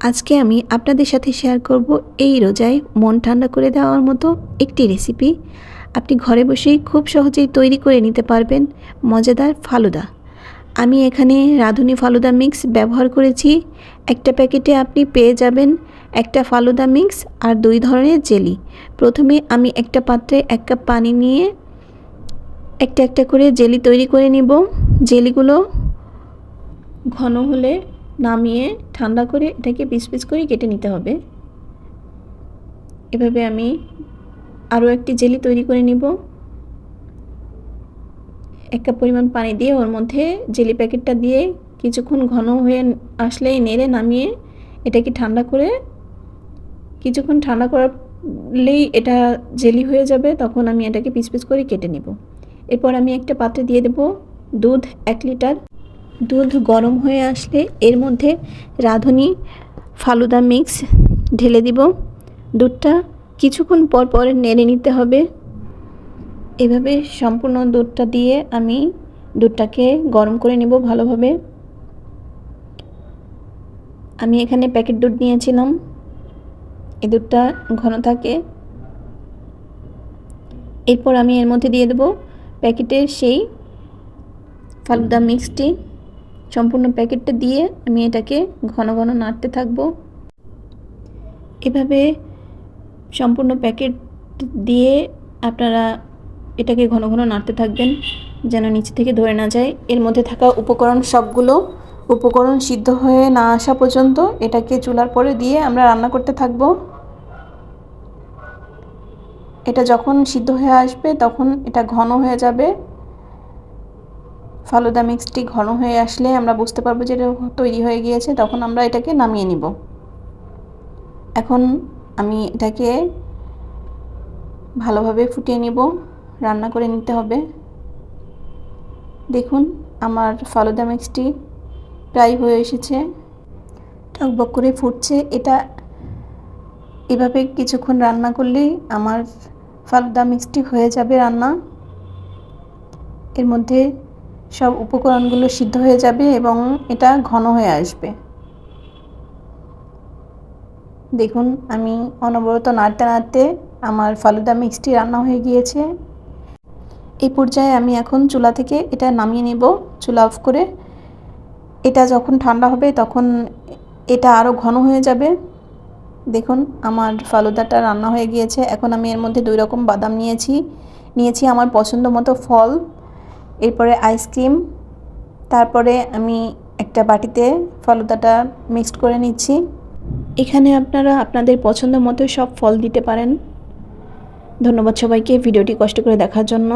আজকে আমি আপনাদের সাথে শেয়ার করব এই রোজায় মন ঠান্ডা করে দেওয়ার মতো একটি রেসিপি আপনি ঘরে বসেই খুব সহজেই তৈরি করে নিতে পারবেন মজাদার ফালুদা। আমি এখানে রাঁধুনি ফালুদা মিক্স ব্যবহার করেছি। একটা প্যাকেটে আপনি পেয়ে যাবেন একটা ফালুদা মিক্স আর দুই ধরনের জেলি। প্রথমে আমি একটা পাত্রে এক কাপ পানি নিয়ে একটা একটা করে জেলি তৈরি করে নিব। জেলিগুলো ঘন হলে নামিয়ে ঠান্ডা করে এটাকে পিস পিস করে কেটে নিতে হবে। এভাবে আমি আরও একটি জেলি তৈরি করে নিব। এক কাপ পরিমাণ পানি দিয়ে ওর মধ্যে জেলি প্যাকেটটা দিয়ে কিছুক্ষণ ঘন হয়ে আসলেই নেড়ে নামিয়ে এটাকে ঠান্ডা করে কিছুক্ষণ ঠান্ডা করলেই এটা জেলি হয়ে যাবে, তখন আমি এটাকে পিস পিস করে কেটে নিব। এরপর আমি একটা পাত্রে দিয়ে দেব দুধ এক লিটার। দুধ গরম হয়ে আসলে এর মধ্যে রাঁধুনি ফালুদা মিক্স ঢেলে দিব। দুধটা কিছুক্ষণ পর পর নেড়ে নিতে হবে। এভাবে সম্পূর্ণ দুধটা দিয়ে আমি দুধটাকে গরম করে নেব ভালোভাবে। আমি এখানে প্যাকেট দুধ নিয়েছিলাম। এই দুধটা ঘন থাকে। এরপর আমি এর মধ্যে দিয়ে দেবো প্যাকেটের সেই ফালুদা মিক্সটি। সম্পূর্ণ প্যাকেটটা দিয়ে আমি এটাকে ঘন ঘন নাড়তে থাকব। এভাবে সম্পূর্ণ প্যাকেট দিয়ে আপনারা এটাকে ঘন ঘন নাড়তে থাকবেন, যেন নিচে থেকে ধরে না যায়। এর মধ্যে থাকা উপকরণ সবগুলো, উপকরণ সিদ্ধ হয়ে না আসা পর্যন্ত এটাকে চুলার পরে দিয়ে আমরা রান্না করতে থাকব। এটা যখন সিদ্ধ হয়ে আসবে, তখন এটা ঘন হয়ে যাবে। ফালুদা মিক্সটি ঘন হয়ে আসলে আমরা বুঝতে পারব যে এটা তৈরি হয়ে গিয়েছে, তখন আমরা এটাকে নামিয়ে নিব। এখন আমি এটাকে ভালোভাবে ফুটিয়ে নিব, রান্না করে নিতে হবে। দেখুন, আমার ফালুদা মিক্সটি প্রায় হয়ে এসেছে। টকবক করে ফুটছে। এটা এভাবে কিছুক্ষণ রান্না করলেই আমার ফালুদা মিক্সটি হয়ে যাবে রান্না। এর মধ্যে সব উপকরণগুলো সিদ্ধ হয়ে যাবে এবং এটা ঘন হয়ে আসবে। দেখুন, আমি অনবরত নাড়তে নাড়তে আমার ফালুদা মিক্সটি রান্না হয়ে গিয়েছে। এই পর্যায়ে আমি এখন চুলা থেকে এটা নামিয়ে নেব, চুলা অফ করে। এটা যখন ঠান্ডা হবে তখন এটা আরও ঘন হয়ে যাবে। দেখুন, আমার ফালুদাটা রান্না হয়ে গিয়েছে। এখন আমি এর মধ্যে দুই রকম বাদাম নিয়েছি। নিয়েছি আমার পছন্দ মতো ফল। এরপরে আইসক্রিম তারপরে আমি একটা বাটিতে ফালুদাটা মিক্সড করে নিচ্ছি। এখানে আপনারা আপনাদের পছন্দ মতো সব ফল দিতে পারেন। ধন্যবাদ সবাইকে, ভিডিওটি কষ্ট করে দেখার জন্য।